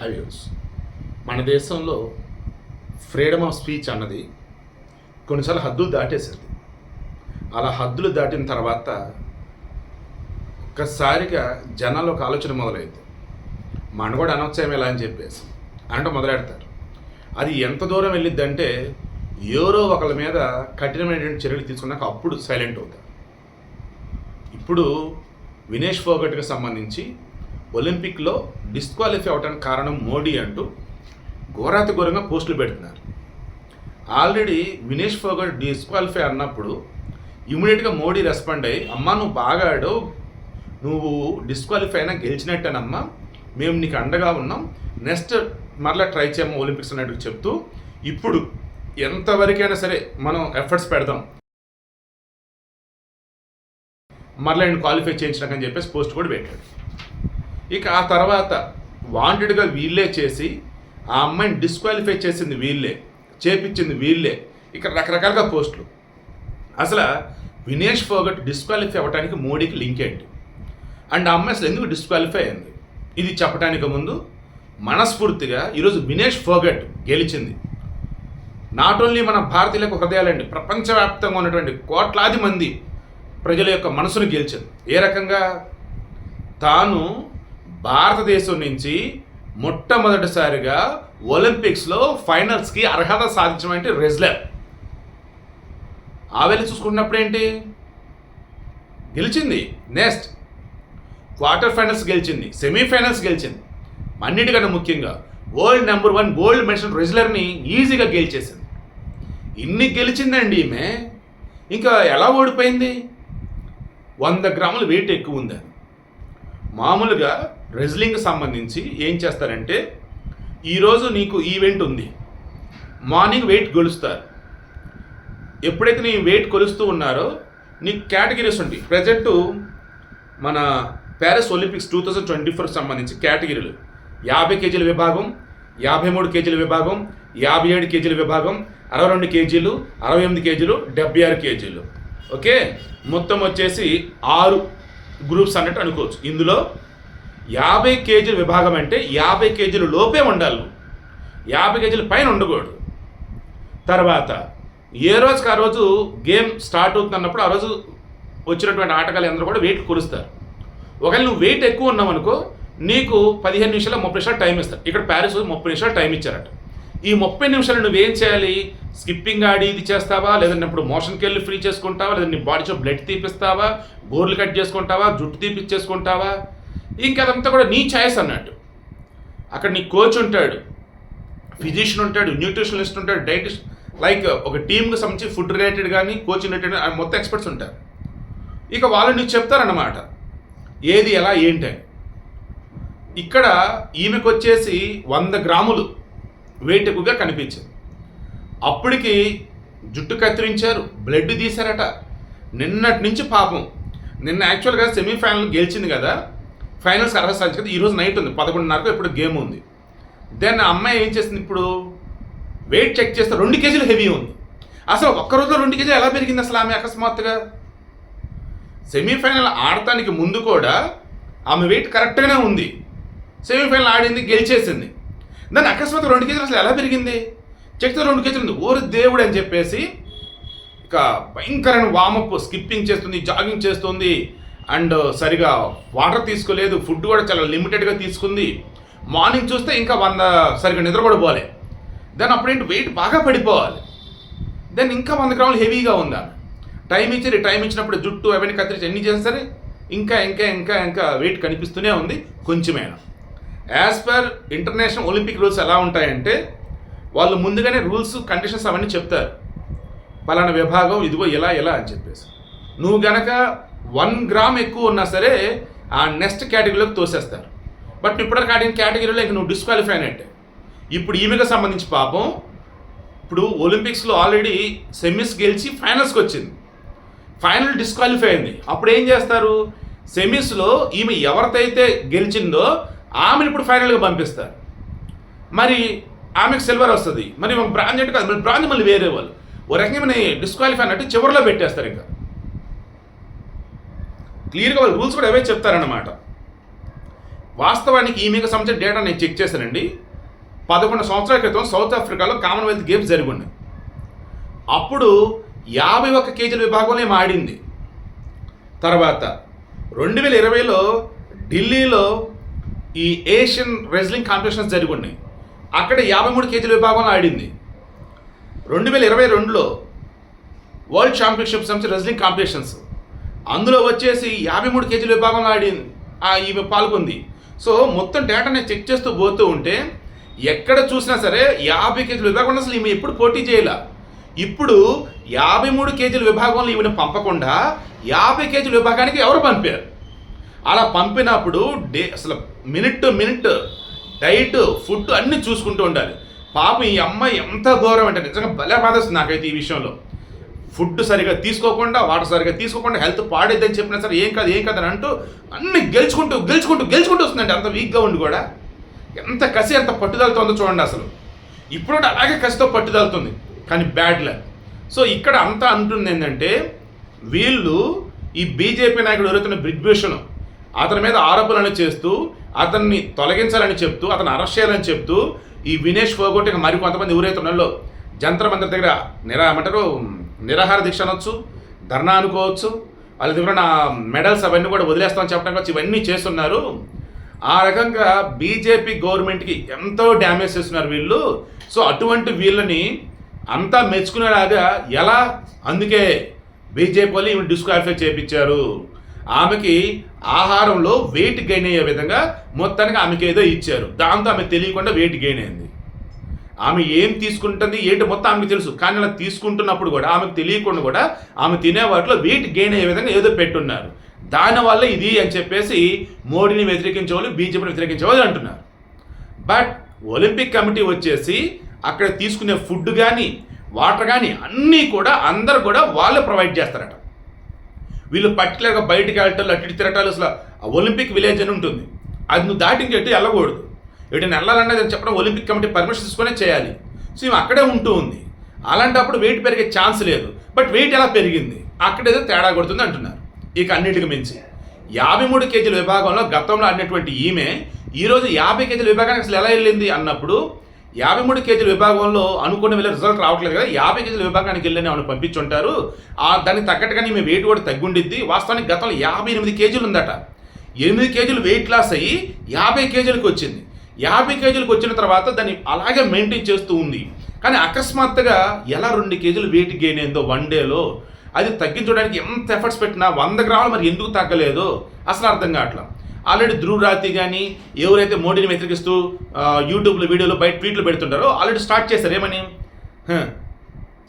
హైవ్యూస్ మన దేశంలో freedom of speech అన్నది కొన్నిసార్లు హద్దులు దాటేసింది. అలా హద్దులు దాటిన తర్వాత ఒక్కసారిగా జనాలు ఒక ఆలోచన మొదలైంది. మన కూడా అనొచ్చేమో ఇలా అని చెప్పేసి. అంటే మొదలెడతారు. అది ఎంత దూరం వెళ్ళిద్దంటే ఎవరో ఒకళ్ళ మీద కఠినమైనటువంటి చర్యలు తీసుకున్నాక అప్పుడు సైలెంట్ అవుతారు. ఇప్పుడు వినేష్ ఫోగట్కి సంబంధించి ఒలింపిక్లో డిస్క్వాలిఫై అవడానికి కారణం మోడీ అంటూ ఘోరాతి ఘోరంగా పోస్టులు పెడుతున్నారు. ఆల్రెడీ వినేష్ ఫోగట్ డిస్క్వాలిఫై అన్నప్పుడు ఇమీడియట్గా మోడీ రెస్పాండ్ అయ్యి అమ్మా నువ్వు బాగా ఆడావు. నువ్వు డిస్క్వాలిఫై అయినా గెలిచినట్టేనమ్మా. మేము నీకు అండగా ఉన్నాం. నెక్స్ట్ మరలా ట్రై చేయము ఒలింపిక్స్ అన్నట్టు చెప్తూ ఇప్పుడు ఎంతవరకైనా సరే మనం ఎఫర్ట్స్ పెడదాం. మరలా నేను క్వాలిఫై చేయించినాకని చెప్పేసి పోస్ట్ కూడా పెట్టాడు. ఇక ఆ తర్వాత వాంటెడ్గా వీళ్ళే చేసి ఆ అమ్మాయిని డిస్క్వాలిఫై చేసింది వీళ్ళే చేపించింది వీళ్ళే. ఇక్కడ రకరకాలుగా పోస్టులు. అసలు వినేష్ ఫోగట్ డిస్క్వాలిఫై అవ్వడానికి మోడీకి లింక్ ఏంటి? అండ్ ఆ అమ్మాయి అసలు ఎందుకు డిస్క్వాలిఫై అయింది? ఇది చెప్పడానికి ముందు మనస్ఫూర్తిగా ఈరోజు వినేష్ ఫోగట్ గెలిచింది. నాట్ ఓన్లీ మన భారతీయులకు హృదయాలండి ప్రపంచవ్యాప్తంగా ఉన్నటువంటి కోట్లాది మంది ప్రజల యొక్క మనసును గెలిచింది. ఏ రకంగా? తాను భారతదేశం నుంచి మొట్టమొదటిసారిగా ఒలింపిక్స్లో ఫైనల్స్కి అర్హత సాధించడం అంటే రెజ్లర్. ఆ వెళ్ళి చూసుకున్నప్పుడు ఏంటి గెలిచింది. నెక్స్ట్. క్వార్టర్ ఫైనల్స్ గెలిచింది. సెమీఫైనల్స్ గెలిచింది. అన్నిటికన్నా ముఖ్యంగా world number one gold medal రెజ్లర్ని ఈజీగా గెలిచేసింది. ఇన్ని గెలిచిందండి ఈమె. ఇంకా ఎలా ఓడిపోయింది? వంద గ్రాములు వెయిట్ ఎక్కువ ఉంది మామూలుగా రెజ్లింగ్ సంబంధించి ఏం చేస్తారంటే ఈరోజు నీకు ఈవెంట్ ఉంది. మార్నింగ్ వెయిట్ కొలుస్తారు ఎప్పుడైతే నీ వెయిట్ కొలుస్తూ ఉన్నారో నీకు కేటగిరీస్ ఉంటాయి ప్రజెంట్ మన Paris Olympics two thousand twenty ఫోర్కి సంబంధించి కేటగిరీలు యాభై కేజీల విభాగం యాభై మూడు కేజీల విభాగం యాభై ఏడు కేజీల విభాగం అరవై రెండు కేజీలు అరవై ఎనిమిది కేజీలు డెబ్బై ఆరు కేజీలు. ఓకే? మొత్తం వచ్చేసి ఆరు గ్రూప్స్ అన్నట్టు అనుకోవచ్చు. ఇందులో యాభై కేజీల విభాగం అంటే యాభై కేజీలు లోపే ఉండాలి. యాభై కేజీల పైన ఉండకూడదు. తర్వాత ఏ రోజుకి ఆ రోజు గేమ్ స్టార్ట్ అవుతుంది అన్నప్పుడు ఆ రోజు వచ్చినటువంటి ఆటగాళ్ళు అందరూ కూడా వెయిట్ కురుస్తారు. ఒకవేళ నువ్వు వెయిట్ ఎక్కువ ఉన్నావు అనుకో నీకు పదిహేను నిమిషాలు ముప్పై నిమిషాలు టైం ఇస్తారు. ఇక్కడ ప్యారిస్ ముప్పై నిమిషాలు టైం ఇచ్చారట. ఈ ముప్పై నిమిషాలు నువ్వేం చేయాలి? స్కిప్పింగ్ ఆడి ఇది చేస్తావా? లేదంటే ఇప్పుడు మోషన్కి వెళ్ళి ఫ్రీ చేసుకుంటావా? లేదా నీ బాడీలో బ్లడ్ తీపిస్తావా? గోర్లు కట్ చేసుకుంటావా? జుట్టు తీపిచ్చేసుకుంటావా? ఇంకా అదంతా కూడా నీ ఛాయిస్ అన్నట్టు. అక్కడ నీ కోచ్ ఉంటాడు ఫిజిషియన్ ఉంటాడు న్యూట్రిషనిస్ట్ ఉంటాడు డైటిస్ట్ లైక్ ఒక టీమ్కి సంబంధించి ఫుడ్ రిలేటెడ్ కానీ కోచింగ్ రిలేటెడ్ మొత్తం ఎక్స్పర్ట్స్ ఉంటారు. ఇక వాళ్ళు నీకు చెప్తారన్నమాట ఏది ఎలా ఏంటి ఇక్కడ ఈమెకు వచ్చేసి వంద గ్రాములు వెయిట్ ఎక్కువగా కనిపించింది. అప్పటికి జుట్టు కత్తిరించారు బ్లడ్ తీశారట. నిన్నటి నుంచి పాపం. నిన్న యాక్చువల్గా సెమీఫైనల్ గెలిచింది కదా ఫైనల్స్ అర్హత సాధించింది ఈరోజు నైట్ ఉంది పదకొండున్నరకు ఇప్పుడు గేమ్ ఉంది. దెన్ ఆ అమ్మాయి ఏం చేసింది ఇప్పుడు? వెయిట్ చెక్ చేస్తే రెండు కేజీలు హెవీ ఉంది. అసలు ఒక్క రోజులో రెండు కేజీలు ఎలా పెరిగింది అసలు ఆమె అకస్మాత్తుగా? సెమీఫైనల్ ఆడటానికి ముందు కూడా ఆమె వెయిట్ కరెక్ట్గానే ఉంది. సెమీఫైనల్ ఆడింది గెలిచేసింది. దాన్ని అకస్మాత్తు రెండు కేజీలు అసలు ఎలా పెరిగింది? చెక్తే రెండు కేజీలు ఉంది. ఓరి దేవుడు అని చెప్పేసి ఇక భయంకరమైన వామప్ స్కిప్పింగ్ చేస్తుంది జాగింగ్ చేస్తుంది. అండ్ సరిగా వాటర్ తీసుకోలేదు ఫుడ్ కూడా చాలా లిమిటెడ్గా తీసుకుంది. మార్నింగ్ చూస్తే ఇంకా వంద సరిగా నిద్ర కూడా పోలే అప్పుడేంటి వెయిట్ బాగా పడిపోవాలి. దెన్ ఇంకా వంద గ్రాములు హెవీగా ఉందా టైం ఇచ్చి టైం ఇచ్చినప్పుడు జుట్టు అవన్నీ కత్తిరించి ఎన్ని చేసినా సరే ఇంకా ఇంకా ఇంకా ఇంకా వెయిట్ కనిపిస్తూనే ఉంది కొంచెమైనా. As per international Olympic rules ఎలా ఉంటాయంటే వాళ్ళు ముందుగానే రూల్స్ కండిషన్స్ అవన్నీ చెప్తారు. పలానా విభాగం ఇదిగో ఎలా ఎలా అని చెప్పేసి. నువ్వు గనక వన్ గ్రామ్ ఎక్కువ ఉన్నా సరే ఆ నెక్స్ట్ కేటగిరీలోకి తోసేస్తారు. బట్ ఇప్పటివరకు ఆడిన కేటగిరీలో ఇంక నువ్వు డిస్క్వాలిఫై అయినట్టే. ఇప్పుడు ఈమెకు సంబంధించి పాపం ఇప్పుడు ఒలింపిక్స్లో ఆల్రెడీ సెమీస్ గెలిచి ఫైనల్స్కి వచ్చింది. ఫైనల్ డిస్క్వాలిఫై అయింది. అప్పుడు ఏం చేస్తారు? సెమీస్లో ఈమె ఎవరితైతే గెలిచిందో ఆమెను ఇప్పుడు ఫైనల్గా పంపిస్తారు. మరి ఆమెకు సిల్వర్ వస్తుంది. మరి బ్రాంజ్ అంటే కాదు మరి బ్రాంజ్ మళ్ళీ వేరే వాళ్ళు. ఓ రకంగా డిస్క్వాలిఫై అన్నట్టు చివరిలో పెట్టేస్తారు ఇంకా. క్లియర్గా వాళ్ళు రూల్స్ కూడా అవే చెప్తారన్నమాట. వాస్తవానికి ఈమెకు సంబంధించిన డేటా నేను చెక్ చేశానండి. పదకొండు సంవత్సరాల క్రితం సౌత్ ఆఫ్రికాలో కామన్వెల్త్ గేమ్స్ జరిగి ఉన్నాయి అప్పుడు యాభై ఒక్క కేజీల విభాగంలో ఏమో ఆడింది తర్వాత రెండు వేల ఇరవైలో ఢిల్లీలో ఈ ఏషియన్ రెజ్లింగ్ కాంపిటీషన్స్ జరిగి ఉన్నాయి అక్కడ యాభై మూడు కేజీల విభాగంలో ఆడింది. రెండు వేల ఇరవై రెండులో వరల్డ్ ఛాంపియన్షిప్ సంబంధించి రెజ్లింగ్ కాంపిటీషన్స్. అందులో వచ్చేసి యాభై మూడు కేజీల విభాగంలో ఆడింది. ఆ ఈమె పాల్గొంది. సో మొత్తం డేటా నేను చెక్ చేస్తూ పోతూ ఉంటే ఎక్కడ చూసినా సరే యాభై కేజీల విభాగంలో అసలు ఈమె ఎప్పుడు పోటీ చేయాల. ఇప్పుడు యాభై మూడు కేజీల విభాగంలో ఈమెను పంపకుండా యాభై కేజీల విభాగానికి ఎవరు పంపారు? అలా పంపినప్పుడు డే అసలు minute to minute diet food అన్నీ చూసుకుంటూ ఉండాలి. పాపం ఈ అమ్మాయి ఎంత ఘోరం అంటే నిజంగా భలే బాధేస్తుంది నాకైతే ఈ విషయంలో. ఫుడ్ సరిగా తీసుకోకుండా వాటర్ సరిగా తీసుకోకుండా హెల్త్ పాడేద్దని చెప్పినా సరే ఏం కాదు ఏం కాదు అని అంటూ అన్ని గెలుచుకుంటూ గెలుచుకుంటూ గెలుచుకుంటూ వస్తుందండి. అంత వీక్గా ఉండి కూడా ఎంత కసి ఎంత పట్టుదలతో ఉందో చూడండి అసలు. ఇప్పుడు కూడా అలాగే కసితో పట్టుదలుతుంది కానీ బ్యాడ్ లక్ సో ఇక్కడ అంతా అంటుంది ఏంటంటే వీళ్ళు ఈ బీజేపీ నాయకుడు ఎవరైతున్న బ్రిగ్భూషణ్ అతని మీద ఆరోపణలు చేస్తూ అతన్ని తొలగించాలని చెప్తూ అతను అరెస్ట్ చేయాలని చెప్తూ ఈ వినేష్ ఫోగొట్ ఇంకా మరి కొంతమంది ఎవరైతే ఉన్నారో జంతర్ మంత్రి దగ్గర నిరా ఏమంటారు నిరాహార దీక్ష అనొచ్చు ధర్నా అనుకోవచ్చు వాళ్ళ దగ్గర నా మెడల్స్ అవన్నీ కూడా వదిలేస్తామని చెప్పడం కావచ్చు ఇవన్నీ చేస్తున్నారు. ఆ రకంగా బీజేపీ గవర్నమెంట్కి ఎంతో డ్యామేజ్ చేస్తున్నారు వీళ్ళు. సో అటువంటి వీళ్ళని అంతా మెచ్చుకునేలాగా ఎలా? అందుకే బీజేపీ వాళ్ళు ఈమె డిస్క్వాలిఫై చేయించారు ఆమెకి ఆహారంలో వెయిట్ గెయిన్ అయ్యే విధంగా మొత్తానికి ఆమెకి ఏదో ఇచ్చారు. దాంతో ఆమె తెలియకుండా వెయిట్ గెయిన్ అయింది. ఆమె ఏం తీసుకుంటుంది ఏంటి మొత్తం ఆమెకు తెలుసు. కానీ అలా తీసుకుంటున్నప్పుడు కూడా ఆమెకు తెలియకుండా కూడా ఆమె తినే వాటిలో వెయిట్ గెయిన్ అయ్యే విధంగా ఏదో పెట్టున్నారు. దానివల్ల ఇది అని చెప్పేసి మోడీని వ్యతిరేకించేవాళ్ళు బీజేపీని వ్యతిరేకించేవాళ్ళు అంటున్నారు. బట్ ఒలింపిక్ కమిటీ వచ్చేసి అక్కడ తీసుకునే ఫుడ్ కానీ వాటర్ కానీ అన్నీ కూడా అందరు కూడా వాళ్ళే ప్రొవైడ్ చేస్తారట. వీళ్ళు పర్టికులర్గా బయటికి వెళ్ళటాలు అటు ఇటు తిరగటాలు అసలు ఒలింపిక్ విలేజ్ అని ఉంటుంది. అది నువ్వు దాటించేట్టు వెళ్ళకూడదు. ఎటు వెళ్ళాలన్నది అని చెప్పడం ఒలింపిక్ కమిటీ పర్మిషన్ తీసుకునే చేయాలి. సో ఇవి అక్కడే ఉంటూ ఉంది. అలాంటప్పుడు వెయిట్ పెరిగే ఛాన్స్ లేదు. బట్ వెయిట్ ఎలా పెరిగింది? అక్కడేదో తేడా కొడుతుంది అంటున్నారు. ఇక అన్నిటికి మించి. యాభై మూడు కేజీల విభాగంలో గతంలో ఆడినటువంటి ఈమె ఈరోజు యాభై కేజీల విభాగానికి అసలు ఎలా వెళ్ళింది అన్నప్పుడు యాభై మూడు కేజీల విభాగంలో అనుకున్న వెళ్ళే రిజల్ట్ రావట్లేదు కదా. యాభై కేజీల విభాగానికి వెళ్ళని ఆమెను పంపించుంటారు. ఆ దానికి తగ్గట్టుగానే మీ వెయిట్ కూడా తగ్గుండిద్ది. వాస్తవానికి గతంలో యాభై ఎనిమిది కేజీలు ఉందట. ఎనిమిది కేజీలు వెయిట్ లాస్ అయ్యి యాభై కేజీలకు వచ్చింది. యాభై కేజీలకు వచ్చిన తర్వాత దాన్ని అలాగే మెయింటైన్ చేస్తూ ఉంది. కానీ అకస్మాత్తుగా ఎలా రెండు కేజీలు వెయిట్ గెయిన్ అయిందో వన్ డేలో అది తగ్గించడానికి ఎంత ఎఫర్ట్స్ పెట్టినా వంద గ్రాములు మరి ఎందుకు తగ్గలేదో అసలు అర్థం కావట్లా. ఆల్రెడీ ధ్రువ్ రాతి కానీ ఎవరైతే మోడీని వ్యతిరేకిస్తూ యూట్యూబ్లో వీడియోలో బయట ట్వీట్లు పెడుతుంటారో ఆల్రెడీ స్టార్ట్ చేశారు. ఏమని?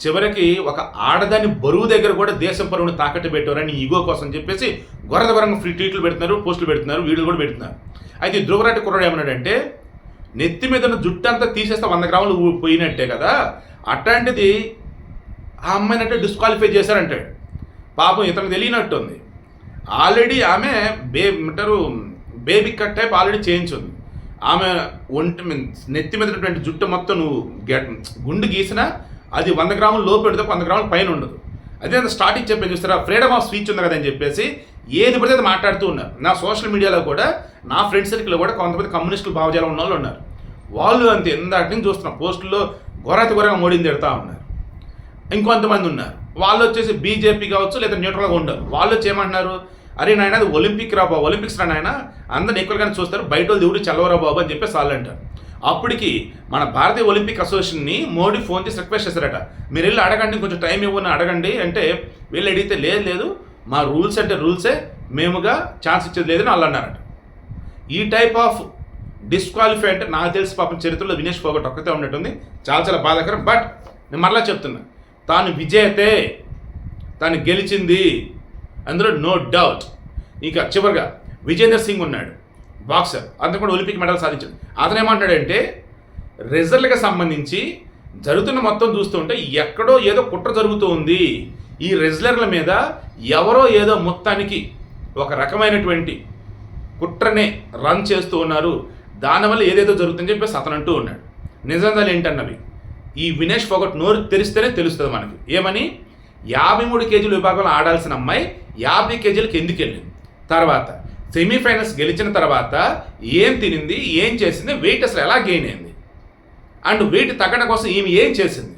చివరికి ఒక ఆడదాని బరువు దగ్గర కూడా దేశం పరువుని తాకట్టు పెట్టారని ఈగో కోసం చెప్పేసి గొర్రెదవరంగా ఫ్రీ ట్వీట్లు పెడుతున్నారు పోస్టులు పెడుతున్నారు వీడియోలు కూడా పెడుతున్నారు. అయితే ధ్రువరాటి కుర్రాడు ఏమన్నాడంటే నెత్తి మీద ఉన్న జుట్టు అంతా తీసేస్తే వంద గ్రాములు పోయినట్టే కదా? అట్లాంటిది ఆ అమ్మాయిని అంటే డిస్క్వాలిఫై చేశారంటాడు. పాపం ఇతను తెలియనట్టుంది. ఆల్రెడీ ఆమె బే అంటారు బేబీ కట్ టైప్ ఆల్రెడీ చేయించుంది. ఆమె ఒంటి నెత్తి మీద ఉన్నటువంటి జుట్టు మొత్తం నువ్వు గెట్ గుండు గీసినా అది వంద గ్రాములు లోపు పెడితే వంద గ్రాముల పైన ఉండదు. అదే అంత స్టార్టింగ్ చెప్పే చూస్తారా? ఫ్రీడమ్ ఆఫ్ స్పీచ్ ఉంది కదా అని చెప్పేసి ఏది పడితే అది మాట్లాడుతూ ఉన్నారు. నా సోషల్ మీడియాలో కూడా నా ఫ్రెండ్ సర్కిల్లో కూడా కొంతమంది కమ్యూనిస్టులు భావజాలం ఉన్న వాళ్ళు ఉన్నారు. వాళ్ళు అంతే ఇందాక నుంచి చూస్తున్న. పోస్టుల్లో ఘోరాతి ఘోరంగా మోడీని తిడతా ఉన్నారు. ఇంకొంతమంది ఉన్నారు. వాళ్ళు వచ్చేసి బీజేపీ కావచ్చు లేదా న్యూట్రల్గా ఉండరు. వాళ్ళు వచ్చి ఏమంటున్నారు? అరే నాయన అది ఒలింపిక్ రా బాబు ఒలింపిక్స్ రా నాయన? అందరిని ఎక్కువగానే చూస్తారు. బయట వాళ్ళు దేవుడు చల్లవరా బాబు అని చెప్పేసి వాళ్ళు అంటారు. అప్పటికి మన భారతీయ ఒలింపిక్ అసోసియేషన్ని మోడీ ఫోన్ చేసి రిక్వెస్ట్ చేశారట. మీరు వెళ్ళి అడగండి కొంచెం టైం ఇవ్వని అడగండి. అంటే వీళ్ళు అడిగితే లేదు లేదు. మా రూల్స్ అంటే రూల్సే మేముగా ఛాన్స్ ఇచ్చేది లేదని వాళ్ళు అన్నారట. ఈ టైప్ ఆఫ్ డిస్క్వాలిఫై అంటే నాకు తెలిసి పాపం చరిత్రలో వినేష్ పోగొట్ ఒక్కతే ఉన్నట్టుంది. చాలా చాలా బాధాకరం. బట్ నేను మరలా చెప్తున్నా. తాను విజేతే తాను గెలిచింది అందులో నో డౌట్ ఇంకా చివరిగా విజేందర్ సింగ్ ఉన్నాడు బాక్సర్ అతను కూడా ఒలింపిక్ మెడల్ సాధించాడు. అతను ఏమంటాడంటే రిజల్ట్కి సంబంధించి జరుగుతున్న మొత్తం చూస్తుంటే ఎక్కడో ఏదో కుట్ర జరుగుతూ ఉంది. ఈ రెజ్లర్ల మీద ఎవరో ఏదో మొత్తానికి ఒక రకమైనటువంటి కుట్రనే రన్ చేస్తూ ఉన్నారు. దానివల్ల ఏదేదో జరుగుతుందని చెప్పేసి అతను అంటూ ఉన్నాడు. నిజంగా ఏంటన్నవి ఈ వినేష్ ఫోగట్ నోరు తెరిస్తేనే తెలుస్తుంది మనకి. ఏమని? యాభై మూడు కేజీల విభాగంలో ఆడాల్సిన అమ్మాయి యాభై కేజీలకు ఎందుకు వెళ్ళింది? తర్వాత సెమీఫైనల్స్ గెలిచిన తర్వాత ఏం తినింది ఏం చేసింది వెయిట్ అసలు ఎలా గెయిన్ అయింది? అండ్ వెయిట్ తగ్గడం కోసం ఈమె ఏం చేసింది?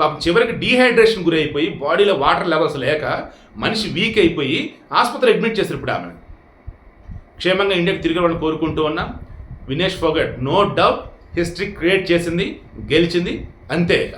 పాపం చివరికి డీహైడ్రేషన్ గురైపోయి బాడీలో వాటర్ లెవెల్స్ లేక మనిషి వీక్ అయిపోయి ఆసుపత్రి అడ్మిట్ చేశారు ఇప్పుడు ఆమెను క్షేమంగా ఇండియాకి తిరిగి వాళ్ళని కోరుకుంటూ ఉన్నాం. Vinesh Phogat no doubt history create చేసింది గెలిచింది అంతే ఇక.